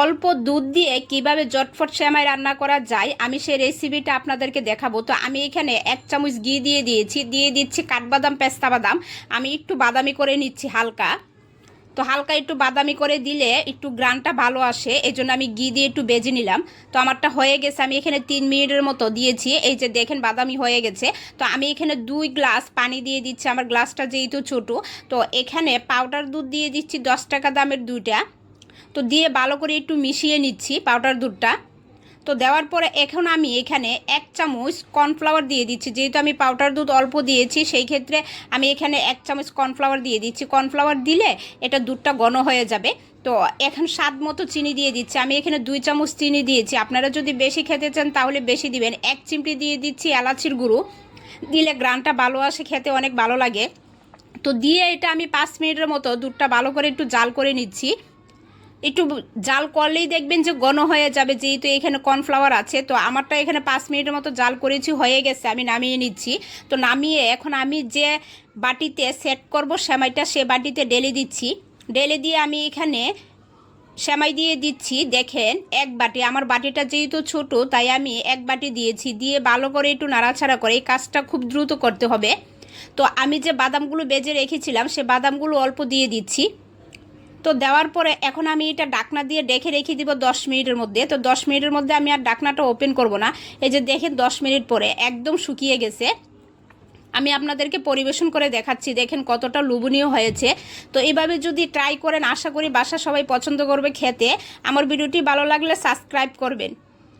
অল্প দুধ দিয়ে কীভাবে জটফট সেমাই রান্না করা যায়, আমি সেই রেসিপিটা আপনাদেরকে দেখাবো। তো আমি এখানে এক চামচ ঘি দিয়ে দিয়েছি, দিয়ে দিচ্ছি কাঠবাদাম, পেস্তা বাদাম। আমি একটু বাদামি করে নিচ্ছি হালকা। তো হালকা একটু বাদামি করে দিলে একটু গ্রানটা ভালো আসে এই জন্য আমি ঘি দিয়ে একটু বেজে নিলাম। তো আমারটা হয়ে গেছে, আমি এখানে তিন মিনিটের মতো দিয়েছি, এই যে দেখেন বাদামি হয়ে গেছে। তো আমি এখানে দুই গ্লাস পানি দিয়ে দিচ্ছি, আমার গ্লাসটা যেহেতু ছোটো। তো এখানে পাউডার দুধ দিয়ে দিচ্ছি দশ টাকা দামের দুইটা। তো দিয়ে ভালো করে একটু মিশিয়ে নিচ্ছি পাউডার দুধটা। তো দেওয়ার পরে এখন আমি এখানে এক চামচ কর্নফ্লাওয়ার দিয়ে দিচ্ছি। যেহেতু আমি পাউডার দুধ অল্প দিয়েছি, সেই ক্ষেত্রে আমি এখানে এক চামচ কর্নফ্লাওয়ার দিয়ে দিচ্ছি। কর্নফ্লাওয়ার দিলে এটা দুধটা ঘন হয়ে যাবে। তো এখন স্বাদ মতো চিনি দিয়ে দিচ্ছি। আমি এখানে দুই চামচ চিনি দিয়েছি। আপনারা যদি বেশি খেতে চান তাহলে বেশি দিবেন। এক চিমটি দিয়ে দিচ্ছি এলাচির গুঁড়ো। দিলে গ্রানটা ভালো আসে, খেতে অনেক ভালো লাগে। তো দিয়ে এটা আমি পাঁচ মিনিটের মতো দুধটা ভালো করে একটু জাল করে নিচ্ছি। একটু জাল করলেই দেখবেন যে ঘন হয়ে যাবে, যেহেতু এখানে কর্নফ্লাওয়ার আছে। তো আমারটা এখানে পাঁচ মিনিটের মতো জাল করেছি, হয়ে গেছে, আমি নামিয়ে নিচ্ছি। তো নামিয়ে এখন আমি যে বাটিতে সেট করব সেমাইটা, সে বাটিতে ডেলে দিচ্ছি। ডেলে দিয়ে আমি এখানে সেমাই দিয়ে দিচ্ছি। দেখেন, এক বাটি, আমার বাটিটা যেহেতু ছোট, তাই আমি এক বাটি দিয়েছি। দিয়ে ভালো করে একটু নাড়াছাড়া করে এই কাজটা খুব দ্রুত করতে হবে। তো আমি যে বাদামগুলো বেজে রেখেছিলাম, সে বাদামগুলো অল্প দিয়ে দিচ্ছি। তো দেওয়ার পরে এখন আমি এটা ডাকনা দিয়ে ডেকে রেখে দিব দশ মিনিটের মধ্যে। তো দশ মিনিটের মধ্যে আমি আর ডাকনাটা ওপেন করব না। এই যে দেখেন দশ মিনিট পরে একদম শুকিয়ে গেছে। আমি আপনাদেরকে পরিবেশন করে দেখাচ্ছি। দেখেন কতটা লোভনীয় হয়েছে। তো এভাবে যদি ট্রাই করেন, আশা করি বাসা সবাই পছন্দ করবে খেতে। আমার ভিডিওটি ভালো লাগলে সাবস্ক্রাইব করবেন।